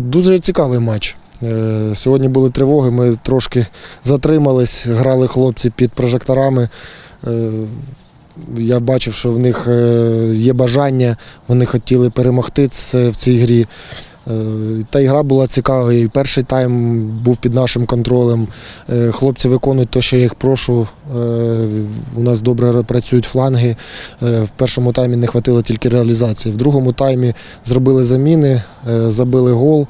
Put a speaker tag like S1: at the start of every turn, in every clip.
S1: Дуже цікавий матч. Е, Сьогодні були тривоги, ми трошки затримались, грали хлопці під прожекторами. Е, Я бачив, що в них е, є бажання, вони хотіли перемогти в цій грі. Е, Та і гра була цікава. І перший тайм був під нашим контролем. Е, Хлопці виконують те, що я їх прошу. Е, У нас добре працюють фланги. В першому таймі не вистачило тільки реалізації. В другому таймі зробили заміни, забили гол,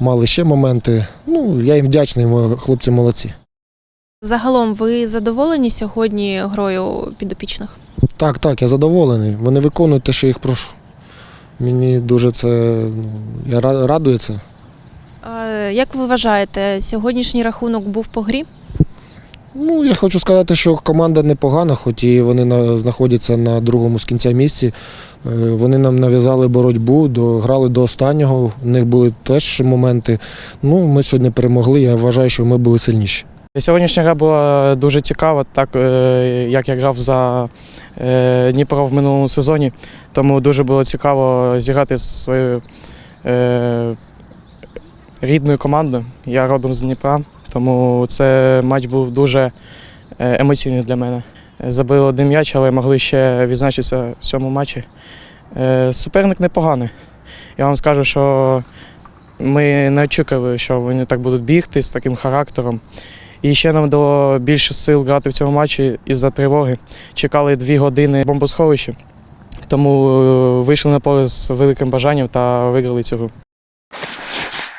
S1: мали ще моменти. Ну, я їм вдячний, хлопці молодці.
S2: Загалом, ви задоволені сьогодні грою підопічних?
S1: Так, так, я задоволений. Вони виконують те, що я їх прошу. Мені дуже це ну, я ра- радую це.
S2: Як ви вважаєте, сьогоднішній рахунок був по грі?
S1: Ну, я хочу сказати, що команда непогана, хоч і вони на, знаходяться на другому з кінця місці. Е, Вони нам нав'язали боротьбу, грали до останнього. У них були теж моменти. Ну, ми сьогодні перемогли. Я вважаю, що ми були сильніші.
S3: Сьогоднішня гра була дуже цікава, так е, як я грав за е, Дніпро в минулому сезоні. Тому дуже було цікаво зіграти зі своєю е, рідною командою. Я родом з Дніпра, тому це матч був дуже емоційний для мене. Забили один м'яч, але могли ще відзначитися в цьому матчі. Суперник непоганий. Я вам скажу, що ми не очікували, що вони так будуть бігти з таким характером. І ще нам дало більше сил грати в цьому матчі із-за тривоги. Чекали дві години бомбосховища, тому е, вийшли на поле з великим бажанням та виграли цю гру.